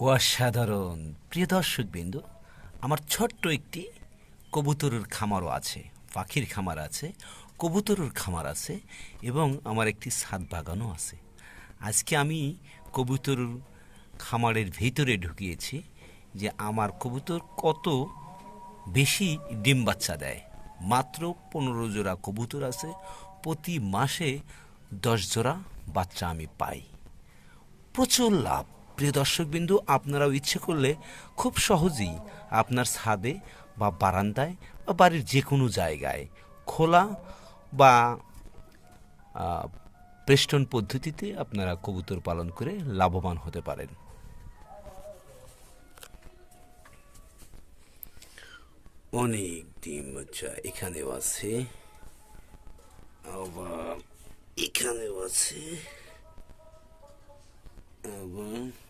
অসাধারণ। প্রিয় দর্শক বিন্দু আমার ছোট্ট একটি কবুতরের খামারও আছে, পাখির খামার আছে, কবুতরের খামার আছে এবং আমার একটি ছাদ বাগানও আছে। আজকে আমি কবুতরের খামারের ভিতরে ঢুকিয়েছি যে আমার কবুতর কত বেশি ডিম বাচ্চা দেয়। মাত্র পনেরো জোড়া কবুতর আছে, প্রতি মাসে দশ জোড়া বাচ্চা আমি পাই। প্রচুর লাভ। প্রিয় দর্শকবিন্দু, আপনারাও ইচ্ছে করলে খুব সহজেই আপনার ছাদে বা বারান্দায় বা বাড়ির যে কোনো জায়গায় খোলা বা পেস্টন পদ্ধতিতে আপনারা কবুতর পালন করে লাভবান হতে পারেন। অনেক ডিম বাচ্চা এখানেও আছে। আবার এখানেও আছে। আবার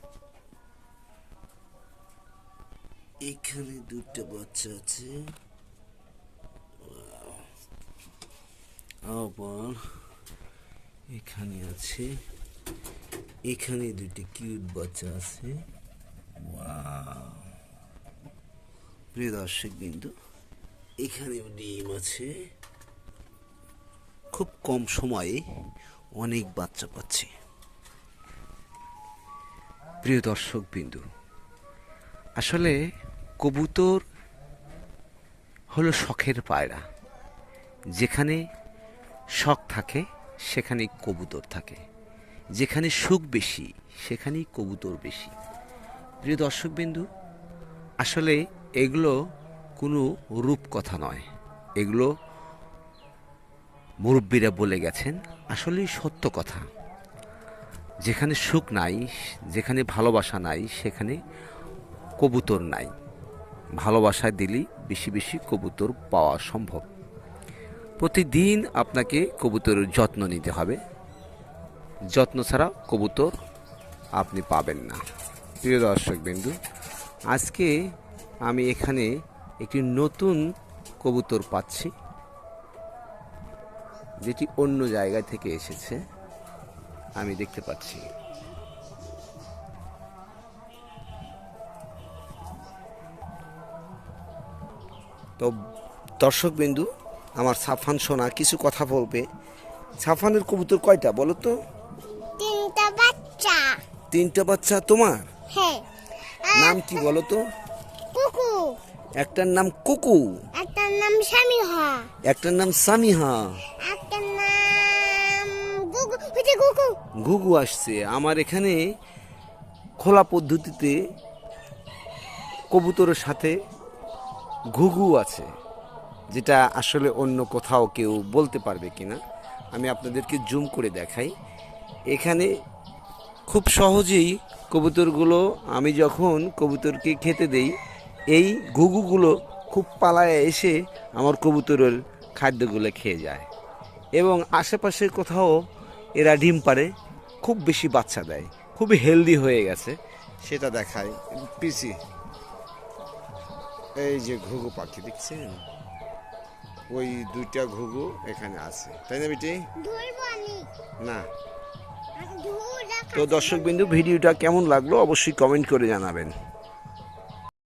এখানে দুটো বাচ্চা আছে। আবার এখানে আছে, এখানে দুটি কিউট বাচ্চা আছে. প্রিয় দর্শক বিন্দু, এখানেও ডিম আছে। খুব কম সময়ে অনেক বাচ্চা পাচ্ছে। প্রিয় দর্শক বিন্দু আসলে কবুতর হলো শখের পায়রা। যেখানে শখ থাকে, সেখানেই কবুতর থাকে। যেখানে সুখ বেশি, সেখানেই কবুতর বেশি। প্রিয় দর্শক বিন্দু আসলে এগুলো কোনো রূপকথা নয়। এগুলো মুরব্বীরা বলে গেছেন, আসলেই সত্য কথা। যেখানে সুখ নাই, যেখানে ভালোবাসা নাই, সেখানে কবুতর নাই। ভালোবাসা দিলেই বেশি বেশি কবুতর পাওয়া সম্ভব। প্রতিদিন আপনাকে কবুতরের যত্ন নিতে হবে। যত্ন ছাড়া কবুতর আপনি পাবেন না। প্রিয় দর্শক বিন্দু, আজকে আমি এখানে একটি নতুন কবুতর পাচ্ছি, যেটি অন্য জায়গা থেকে এসেছে। আমি দেখতে পাচ্ছি। তো দর্শক বিন্দু আমার সাফান সোনা কিছু কথা বলবে। সাফানের কবুতর কয়টা বলো তো? তিনটা বাচ্চা। তিনটা বাচ্চা তোমার? হ্যাঁ। নাম কি বলো তো? কুকু। একটার নাম কুকু। একটার নাম স্বামীহা একটার নাম সামিহা। একটার নাম গুগু। হচ্ছে গুগু। ঘুঘু আসছে। আমার এখানে খোলা পদ্ধতিতে কবুতরের সাথে ঘুঘু আছে, যেটা আসলে অন্য কোথাও কেউ বলতে পারবে কিনা, আমি আপনাদেরকে জুম করে দেখাই। এখানে খুব সহজেই কবুতরগুলো, আমি যখন কবুতরকে খেতে দেই, এই ঘুঘুগুলো খুব পালায় এসে আমার কবুতরের খাদ্যগুলো খেয়ে যায়। এবং আশেপাশের কোথাও এরা ডিম পারে খুব বেশি বাচ্চা দেয়, খুবই হেলদি হয়ে গেছে, সেটা দেখায় পিসি এই যে ঘুঘু পাখি দেখছেন? ওই দুইটা ঘুঘু এখানে আছে। তাই না বেটি? না। তো দর্শক বিন্দু ভিডিওটা কেমন লাগল অবশ্যই কমেন্ট করে জানাবেন।